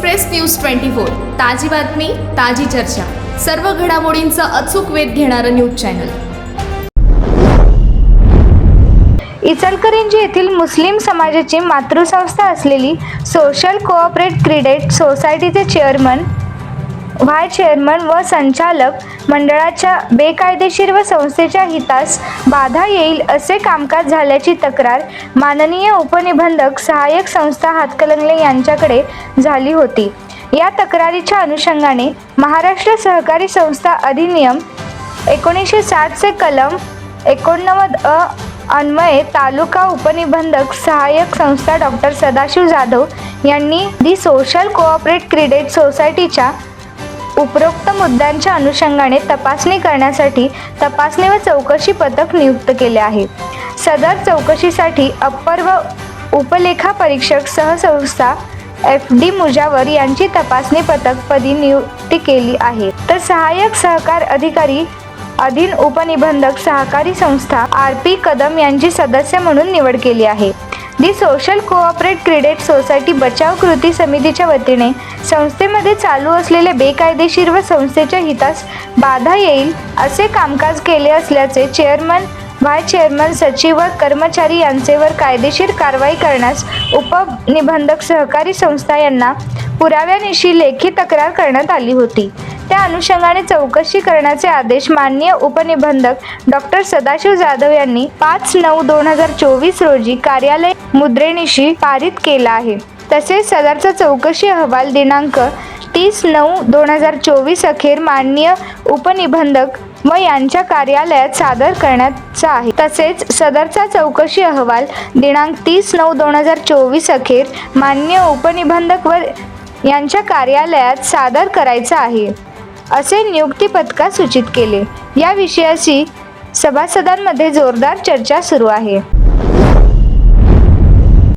Express news twenty four. ताजी बातमी ताजी चर्चा. सर्व घडामोडींचा अचूक वेध घेणारं न्यूज चॅनल. इचलकरंजी येथील मुस्लिम समाजाची मातृसंस्था असलेली सोशल कोऑपरेट क्रेडिट सोसायटीचे चेअरमन व्हाय चेअरमन व संचालक मंडळाच्या बेकायदेशीर व संस्थेच्या हितास बाधा येईल असे कामकाज झाल्याची तक्रार माननीय उपनिबंधक सहाय्यक संस्था हातकलंगले यांच्याकडे झाली होती. या तक्रारीच्या अनुषंगाने महाराष्ट्र सहकारी संस्था अधिनियम एकोणीसशे साठचे कलम एकोणनव्वद अ अन्वये तालुका उपनिबंधक सहाय्यक संस्था डॉक्टर सदाशिव जाधव यांनी दी सोशल कोऑपरेट क्रेडिट सोसायटीच्या उपरोक्त मुद्द्यांच्या अनुषंगाने तपासणी करण्यासाठी तपासणी व चौकशी पथक नियुक्त केले आहे. सदर चौकशीसाठी अप्पर व उपलेखा परीक्षक सहसंस्था एफ डी मुजावर यांची तपासणी पथकपदी नियुक्ती केली आहे. तर सहाय्यक सहकार अधिकारी अधीन उपनिबंधक सहकारी संस्था आर पी कदम यांची सदस्य म्हणून निवड केली आहे. The social cooperate credit society बचाव कृती समितीच्या वतीने संस्थेमध्ये चालू असलेले बेकायदेशीर व संस्थेच्या हितास बाधा येईल असे कामकाज केले असल्याचे चेअरमन व्हाय चेअरमन सचिव व कर्मचारी यांचेवर कायदेशीर कारवाई करण्यास उपनिबंधक सहकारी संस्था यांना पुराव्यानिशी लेखी तक्रार करण्यात आली होती. त्या अनुषंगाने चौकशी करण्याचे आदेश माननीय उपनिबंधक डॉक्टर सदाशिव जाधव यांनी पाच नऊ दोन हजार चोवीस रोजी कार्यालय मुद्रेनिशी पारित केला आहे. तसेच सदरचा चौकशी अहवाल दिनांक तीस नऊ दोन हजार चोवीस अखेर माननीय उपनिबंधक व यांच्या कार्यालयात सादर करण्याचा आहे. तसेच सदरचा चौकशी अहवाल दिनांक तीस नऊ दोन हजार चोवीस अखेर माननीय उपनिबंधक व यांच्या कार्यालयात सादर करायचा आहे. असे नियुक्ती पथकात सूचित केले. या विषयाशी सभासदांमध्ये जोरदार चर्चा सुरू आहे.